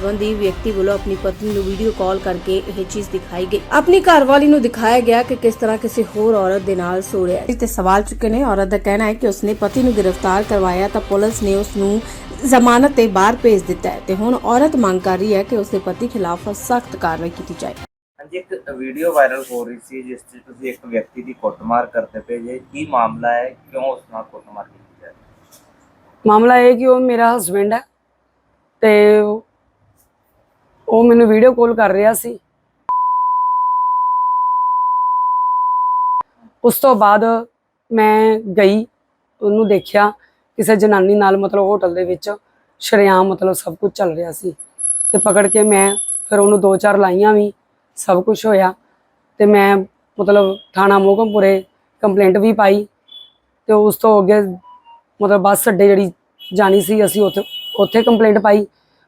ਸੰਬੰਧੀ ਵਿਅਕਤੀ ਵੱਲੋਂ ਆਪਣੀ ਪਤਨੀ ਨੂੰ ਵੀਡੀਓ ਕਾਲ ਕਰਕੇ ਇਹ ਚੀਜ਼ ਦਿਖਾਈ ਗਈ। ਆਪਣੀ ਘਰਵਾਲੀ ਨੂੰ ਦਿਖਾਇਆ ਗਿਆ ਕਿ ਕਿਸ ਤਰ੍ਹਾਂ ਕਿਸੇ ਹੋਰ ਔਰਤ ਦੇ ਨਾਲ ਸੋ ਰਿਹਾ ਹੈ। ਤੇ ਸਵਾਲ ਚੁੱਕੇ ਨੇ। ਔਰਤ ਦਾ ਕਹਿਣਾ ਹੈ ਕਿ ਉਸਨੇ ਪਤੀ ਨੂੰ ਗ੍ਰਿਫਤਾਰ ਕਰਵਾਇਆ ਤਾਂ ਪੁਲਿਸ ਨੇ ਉਸ ਨੂੰ ਜ਼ਮਾਨਤ ਤੇ ਬਾਹਰ ਭੇਜ ਦਿੱਤਾ ਹੈ ਤੇ ਹੁਣ ਔਰਤ ਮੰਗ ਕਰ ਰਹੀ ਹੈ ਕਿ ਉਸਦੇ ਪਤੀ ਖਿਲਾਫ ਸਖਤ ਕਾਰਵਾਈ ਕੀਤੀ ਜਾਏ। ਹਾਂਜੀ ਇੱਕ ਵੀਡੀਓ ਵਾਇਰਲ ਹੋ ਰਹੀ ਸੀ ਜਿਸ 'ਚ ਤੁਸੀਂ ਇੱਕ ਵਿਅਕਤੀ ਦੀ ਕੁੱਟਮਾਰ ਕਰਦੇ ਪਏ ਜੇ। ਕੀ ਮਾਮਲਾ ਹੈ? ਕਿਉਂ ਉਸ ਨਾਲ ਕੁੱਟਮਾਰ ਕੀਤੀ ਜਾ ਰਹੀ ਹੈ? ਮਾਮਲਾ ਇਹ ਕਿ ਉਹ ਮੇਰਾ ਹਸਬੈਂਡ ਹੈ ਤੇ ਉਹ- ਮੈਨੂੰ ਵੀਡੀਓ ਕਾਲ ਕਰ ਰਿਹਾ ਸੀ। ਉਸ ਤੋਂ ਬਾਅਦ ਮੈਂ ਗਈ, ਉਹਨੂੰ ਦੇਖਿਆ, ਕਿਸੇ ਜਨਾਨੀ ਨਾਲ ਮਤਲਬ ਹੋਟਲ ਦੇ ਵਿੱਚ ਸ਼ਰੇਆਮ ਮਤਲਬ ਸਭ ਕੁਝ ਚੱਲ ਰਿਹਾ ਸੀ। ਤੇ ਪਕੜ ਕੇ ਮੈਂ ਫਿਰ ਉਹਨੂੰ ਦੋ ਚਾਰ ਲਾਈਆਂ ਵੀ, ਸਭ ਕੁਝ ਹੋਇਆ। ਤੇ ਮੈਂ ਮਤਲਬ ਥਾਣਾ ਮੋਗਮਪੁਰੇ ਕੰਪਲੇਂਟ ਵੀ ਪਾਈ। ਤੇ ਉਸ ਤੋਂ ਅੱਗੇ ਮਤਲਬ ਬੱਸ ਅੱਡੇ ਜਿਹੜੀ ਜਾਣੀ ਸੀ, ਅਸੀਂ ਉੱਥੇ ਉੱਥੇ ਕੰਪਲੇਂਟ ਪਾਈ।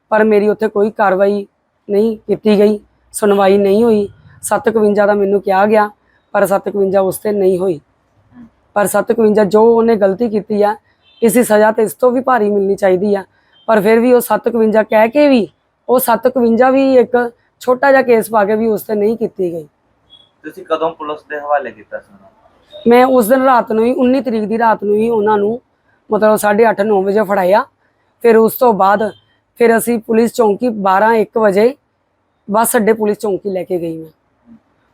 ਪਰ ਮੇਰੀ ਉੱਥੇ ਕੋਈ ਕਾਰਵਾਈ ਨਹੀਂ ਕੀਤੀ ਗਈ ਸੁਣਵਾਈ ਨਹੀਂ ਹੋਈ। 751 ਦਾ ਮੈਨੂੰ ਕਿਹਾ ਗਿਆ ਪਰ 751 ਉਸ ਤੇ ਨਹੀਂ ਹੋਈ। ਪਰ 751 ਜੋ ਉਹਨੇ ਗਲਤੀ ਕੀਤੀ ਆ ਇਸ ਦੀ ਸਜ਼ਾ ਤੇ ਇਸ ਤੋਂ ਵੀ ਭਾਰੀ ਮਿਲਣੀ ਚਾਹੀਦੀ ਆ। ਪਰ ਫਿਰ ਵੀ ਉਹ 751 ਕਹਿ ਕੇ ਵੀ ਉਹ 751 ਵੀ ਇੱਕ ਛੋਟਾ ਜਿਹਾ ਕੇਸ ਪਾ ਕੇ ਵੀ ਉਸ ਤੇ ਨਹੀਂ ਕੀਤੀ ਗਈ। ਤੁਸੀਂ ਕਦੋਂ ਪੁਲਿਸ ਦੇ ਹਵਾਲੇ ਕੀਤਾ ਸੀ? ਮੈਂ ਉਸ ਦਿਨ ਰਾਤ ਨੂੰ ਹੀ 19 ਤਰੀਕ ਦੀ ਰਾਤ ਨੂੰ ਹੀ ਉਹਨਾਂ ਨੂੰ ਮਤਲਬ 8:30 9 ਵਜੇ ਫੜਾਇਆ। ਫਿਰ ਉਸ ਤੋਂ ਬਾਅਦ ਫਿਰ ਅਸੀਂ ਪੁਲਿਸ ਚੌਂਕੀ 12 1 ਵਜੇ ਬੱਸ ਅੱਡੇ ਪੁਲਿਸ ਚੌਂਕੀ ਲੈ ਕੇ ਗਈ ਮੈਂ।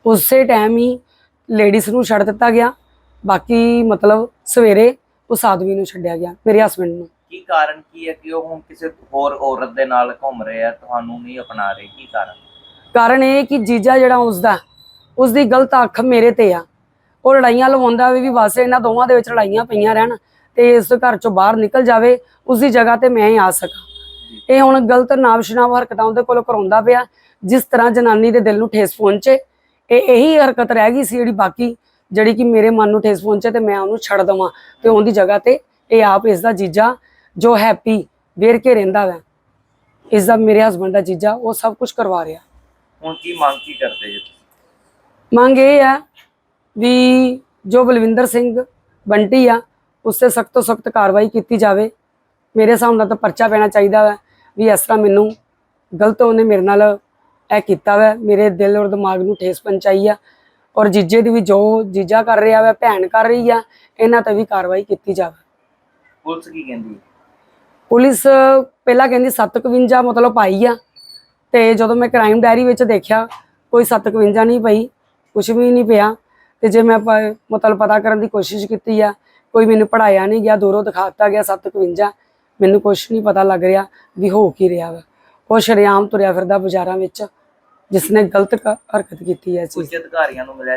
ਉਸੇ ਟਾਈਮ ਹੀ ਲੇਡੀਜ਼ ਨੂੰ ਛੱਡ ਦਿੱਤਾ ਗਿਆ। ਬਾਕੀ ਮਤਲਬ ਸਵੇਰੇ ਉਸ ਆਦਮੀ ਨੂੰ ਛੱਡਿਆ ਗਿਆ ਮੇਰੇ ਹਸਬੰਡ ਨੂੰ। ਕੀ ਕਾਰਨ ਕੀ ਹੈ ਕਿ ਉਹ ਹੁਣ ਕਿਸੇ ਹੋਰ ਔਰਤ ਦੇ ਨਾਲ ਘੁੰਮ ਰਹੇ ਆ ਤੁਹਾਨੂੰ ਨਹੀਂ ਅਪਣਾ ਰਹੇ? ਕੀ ਕਾਰਨ? ਕਾਰਨ ਇਹ ਕਿ ਜੀਜਾ ਜਿਹੜਾ ਉਸਦਾ ਉਸ ਦੀ ਗਲਤ ਅੱਖ ਮੇਰੇ ਤੇ ਆ। ਉਹ ਲੜਾਈਆਂ ਲਵਾਉਂਦਾ ਵੀ ਵੀ ਬਸ ਇਹਨਾਂ ਦੋਵਾਂ ਦੇ ਵਿੱਚ ਲੜਾਈਆਂ ਪਈਆਂ ਰਹਿਣ ਤੇ ਇਸ ਘਰ ਚੋਂ ਬਾਹਰ ਨਿਕਲ ਜਾਵੇ ਉਸ ਦੀ ਜਗ੍ਹਾ ਤੇ ਮੈਂ ਹੀ ਆ ਸਕਾਂ। ਇਹ ਹੁਣ ਗਲਤ ਨਾਮਸ਼ਨਾਮ ਹਰਕਤਾਂ ਉਹਦੇ ਕੋਲੋਂ ਕਰਾਉਂਦਾ ਪਿਆ ਜਿਸ ਤਰ੍ਹਾਂ ਜਨਾਨੀ ਦੇ ਦਿਲ ਨੂੰ ਠੇਸ ਪਹੁੰਚੇ। ਇਹ ਇਹੀ ਹਰਕਤ ਰਹਿ ਗਈ ਸੀ ਜਿਹੜੀ ਬਾਕੀ ਜਿਹੜੀ ਕਿ ਮੇਰੇ ਮਨ ਨੂੰ ਠੇਸ ਪਹੁੰਚੇ ਤੇ ਮੈਂ ਉਹਨੂੰ ਛੱਡ ਦਵਾਂ ਤੇ ਉਹਦੀ ਜਗ੍ਹਾ ਤੇ ਇਹ ਆਪ ਇਸ ਦਾ ਜੀਜਾ ਜੋ ਹੈਪੀ ਵੇਰ ਕੇ ਰਹਿੰਦਾ ਵੈ ਇਸ ਦਾ ਮੇਰੇ ਹਸਬੰਡ ਦਾ ਜੀਜਾ ਉਹ ਸਭ ਕੁਝ ਕਰਵਾ ਰਿਹਾ। ਹੁਣ ਕੀ ਮੰਗ ਕੀ ਕਰਦੇ ਜੀ? ਮੰਗ ਇਹ ਹੈ ਵੀ ਜੋ ਬਲਵਿੰਦਰ ਸਿੰਘ ਬੰਟੀ ਆ ਉਸ ਤੇ ਸਖਤ ਤੋਂ ਸਖਤ ਕਾਰਵਾਈ ਕੀਤੀ ਜਾਵੇ। ਮੇਰੇ ਹਿਸਾਬ ਨਾਲ ਤਾਂ ਪਰਚਾ ਪੈਣਾ ਚਾਹੀਦਾ ਹੈ ਵੀ ਇਸ ਤਰ੍ਹਾਂ ਮੈਨੂੰ ਗਲਤ ਉਹਨੇ ਮੇਰੇ ਨਾਲ ਇਹ ਕੀਤਾ ਵਾ ਮੇਰੇ ਦਿਲ ਔਰ ਦਿਮਾਗ ਨੂੰ ਠੇਸ ਪਹੁੰਚਾਈ ਆ। ਔਰ ਜੀਜੇ ਦੀ ਵੀ ਜੋ ਜੀਜਾ ਕਰ ਰਿਹਾ ਵਾ ਭੈਣ ਕਰ ਰਹੀ ਆ ਇਹਨਾਂ ਤੇ ਵੀ ਕਾਰਵਾਈ ਕੀਤੀ ਜਾਵੇ। ਪੁਲਿਸ ਕੀ ਕਹਿੰਦੀ ਹੈ? ਪੁਲਿਸ ਪਹਿਲਾਂ ਕਹਿੰਦੀ 751 ਮਤਲਬ ਪਾਈ ਆ ਤੇ ਜਦੋਂ ਮੈਂ ਕ੍ਰਾਈਮ ਡਾਇਰੀ ਵਿੱਚ ਦੇਖਿਆ ਕੋਈ 751 ਨਹੀਂ ਪਈ ਕੁਝ ਵੀ ਨਹੀਂ ਪਿਆ। ਤੇ ਜੇ ਮੈਂ ਪ- ਮਤਲਬ ਪਤਾ ਕਰਨ ਦੀ ਕੋਸ਼ਿਸ਼ ਕੀਤੀ ਆ ਕੋਈ ਮੈਨੂੰ ਪੜਾਇਆ ਨਹੀਂ ਗਿਆ ਦੂਰੋਂ ਦਿਖਾਤਾ ਗਿਆ 751 ਮੈਨੂੰ ਕੁਝ ਨਹੀਂ ਪਤਾ ਲੱਗ ਰਿਹਾ ਵੀ ਹੋ ਕੀ ਰਿਹਾ ਵਾ। ਉਹ ਸ਼ਰੇਆਮ ਤੁਰਿਆ ਫਿਰਦਾ ਬਾਜ਼ਾਰਾਂ ਵਿੱਚ ਜਿਸ ਨੇ ਗਲਤ ਕ- ਹਰਕਤ ਕੀਤੀ ਹੈ ਇਸ ਚੀਜ਼ ਉੱਚ ਅਧਿਕਾਰੀਆਂ ਨੂੰ ਮਿਲਿਆ ਜਾ